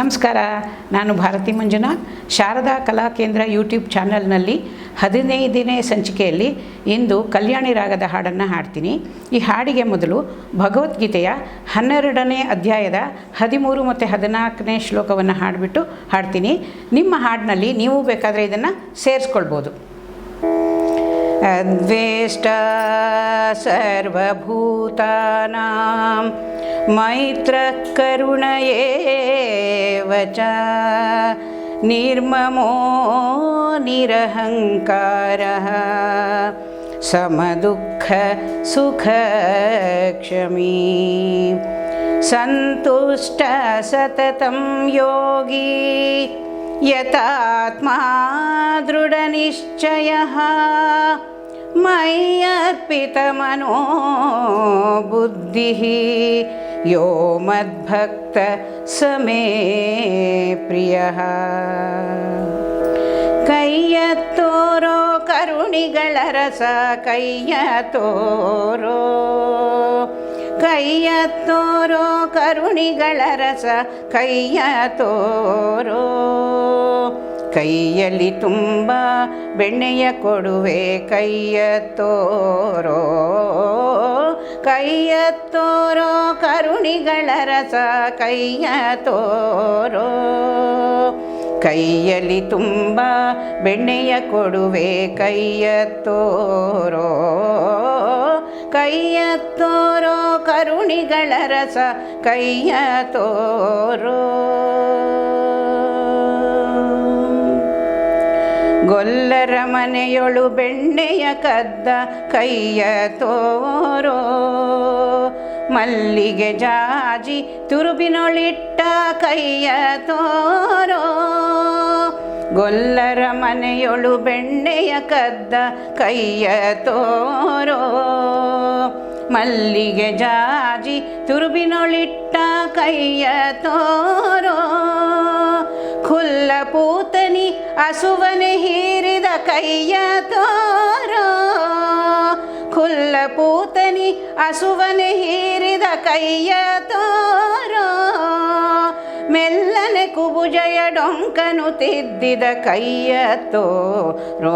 ನಮಸ್ಕಾರ, ನಾನು ಭಾರತಿ ಮಂಜುನಾಥ್ ಶಾರದಾ ಕಲಾ ಕೇಂದ್ರ ಯೂಟ್ಯೂಬ್ ಚಾನಲ್ನಲ್ಲಿ ಹದಿನೈದನೇ ಸಂಚಿಕೆಯಲ್ಲಿ ಇಂದು ಕಲ್ಯಾಣಿ ರಾಗದ ಹಾಡನ್ನು ಹಾಡ್ತೀನಿ. ಈ ಹಾಡಿಗೆ ಮೊದಲು ಭಗವದ್ಗೀತೆಯ ಹನ್ನೆರಡನೇ ಅಧ್ಯಾಯದ ಹದಿಮೂರು ಮತ್ತು ಹದಿನಾಲ್ಕನೇ ಶ್ಲೋಕವನ್ನು ಹಾಡಿಬಿಟ್ಟು ಹಾಡ್ತೀನಿ. ನಿಮ್ಮ ಹಾಡಿನಲ್ಲಿ ನೀವು ಬೇಕಾದರೆ ಇದನ್ನು ಸೇರಿಸ್ಕೊಳ್ಬೋದು. अद्वेष्टा सर्वभूतानां मैत्रः करुण एव च निर्ममो निरहङ्कारः समदुःखसुखक्षमी सन्तुष्ट सततं योगी यतात्मा दृढनिश्चयः मय्यर्पितमनो बुद्धिः यो मद्भक्त स मे प्रियः ಕೈಯ ತೋರೋ ಕರುಣಿಗಳ ರಸ ಕೈಯ ತೋರೋ ಕೈಯ ತೋರೋ ಕರುಣಿಗಳ ರಸ ಕೈಯ ತೋರೋ ಕೈಯಲ್ಲಿ ತುಂಬ ಬೆಣ್ಣೆಯ ಕೊಡುವೆ ಕೈಯ ತೋರೋ ಕೈಯ ತೋರೋ ಕರುಣಿಗಳ ರಸ ಕೈಯ ತೋರೋ ಕೈಯಲ್ಲಿ ತುಂಬ ಬೆಣ್ಣೆಯ ಕೊಡುವೆ ಕೈಯ ತೋರೋ ಕೈಯ ತೋರೋ ಕರುಣಿಗಳ ರಸ, ಕೈಯ ತೋರೋ. ಗೊಲ್ಲರ ಮನೆಯೊಳು ಬೆಣ್ಣೆಯ ಕದ್ದ, ಕೈಯ ತೋರೋ. ಮಲ್ಲಿಗೆ ಜಾಜಿ, ತುರುಬಿನೊಳಿಟ್ಟ ಕೈಯ ತೋರೋ. ಗೊಲ್ಲರ ಮನೆಯೊಳು ಬೆಣ್ಣೆಯ ಕದ್ದ ಕೈಯ ತೋರೋ. ಮಲ್ಲಿಗೆ ಜಾಜಿ ತುರುಬಿನೊಳಿಟ್ಟ ಕೈಯ ತೋರೋ. ಖುಲ್ಲ ಪೂತನಿ ಹಸುವನೆ ಹೀರಿದ ಕೈಯ ತೋರೋ. ಖುಲ್ಲ ಪೂತನಿ ಹಸುವನೆ ಹೀರಿದ ಕೈಯ ತೋರೋ ಕುಬುಜಯ ಡೊಂಕನು ತಿದ್ದಿದ ಕೈಯತ್ತೋ ತೋರೋ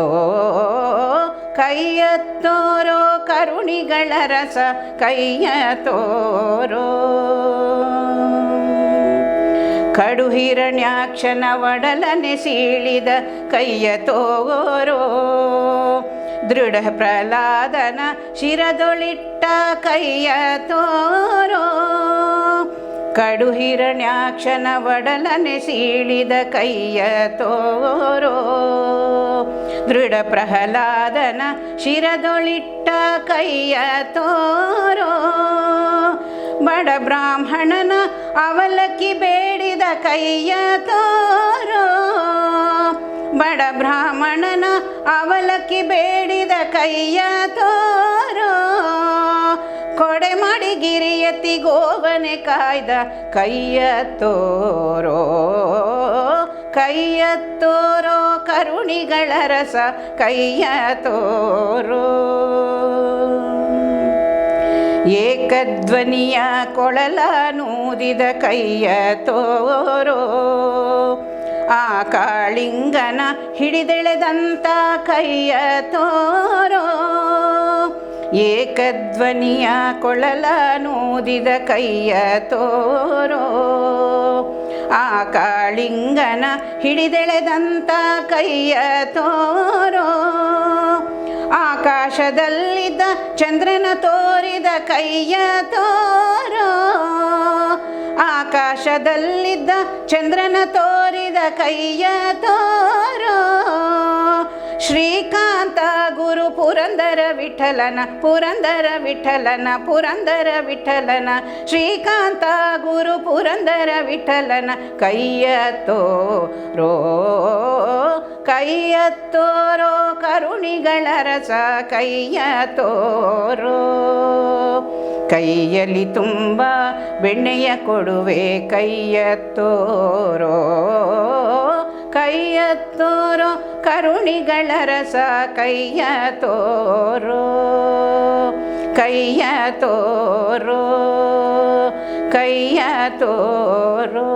ಕೈಯತ್ತೋರೋ ತೋರೋ ಕರುಣಿಗಳ ರಸ ಕೈಯ ತೋರೋ ಕಡು ಹಿರಣ್ಯಾಕ್ಷನ ಒಡಲನೆ ಸೀಳಿದ ಕೈಯ ತೋರೋ ದೃಢ ಪ್ರಹ್ಲಾದನ ಶಿರದೊಳಿಟ್ಟ ಕೈಯ ತೋರೋ ಕಡು ಹಿರಣ್ಯಾಕ್ಷನ ಒಡಲನೆ ಸೀಳಿದ ಕೈಯ ತೋರೋ. ದೃಢ ಪ್ರಹ್ಲಾದನ ಶಿರದೊಳಿಟ್ಟ ಕೈಯ ತೋರೋ. ಬಡ ಬ್ರಾಹ್ಮಣನ ಅವಲಕ್ಕಿ ಬೇಡಿದ ಕೈಯ ತೋರೋ. ಬಡ ಬ್ರಾಹ್ಮಣನ ಅವಲಕ್ಕಿ ಬೇಡಿದ ಕೈಯ ತೋರೋ. ಗಿರಿಯತಿ ಗೋವನೆ ಕಾಯ್ದ ಕೈಯ ತೋರೋ ಕೈಯ ತೋರೋ ಕರುಣಿಗಳ ರಸ, ಕೈಯ ತೋರೋ. ಏಕಧ್ವನಿಯ ಕೊಳಲ ನೂದಿದ ಕೈಯ ತೋರೋ, ಆ ಕಾಳಿಂಗನ ಹಿಡಿದೆಳೆದಂತ ಕೈಯ ತೋರೋ. ಏಕಧ್ವನಿಯ ಕೊಳಲ ನೂದಿದ ಕೈಯ ತೋರೋ, ಆ ಕಾಳಿಂಗನ ಹಿಡಿದೆಳೆದಂತ ಕೈಯ ತೋರೋ, ಆಕಾಶದಲ್ಲಿದ್ದ ಚಂದ್ರನ ತೋರಿದ ಕೈಯ ತೋರೋ, ಆಕಾಶದಲ್ಲಿದ್ದ ಚಂದ್ರನ ತೋರಿದ ಕೈಯ ತೋರೋ ಶ್ರೀಕಾಂತ ಗುರು ಪುರಂದರ ವಿಠಲನ ಪುರಂದರ ವಿಠಲನ ಪುರಂದರ ವಿಠಲನ, ಶ್ರೀಕಾಂತ ಗುರು ಪುರಂದರ ವಿಠಲನ, ಕೈಯತ್ತೋ ರೋ ಕೈಯ ತೋರೋ ಕರುಣಿಗಳ ರಸ ಕೈಯ ತೋರೋ ಕೈಯಲ್ಲಿ ತುಂಬ ಬೆಣ್ಣೆಯ ಕೊಡುವೆ ಕೈಯ ತೋರೋ ಕೈಯ ತೋರೋ ಕರುಣಿಗಳ ರಸ ಕೈಯ ತೋರೋ ಕೈಯ ತೋರೋ ಕೈಯ ತೋರೋ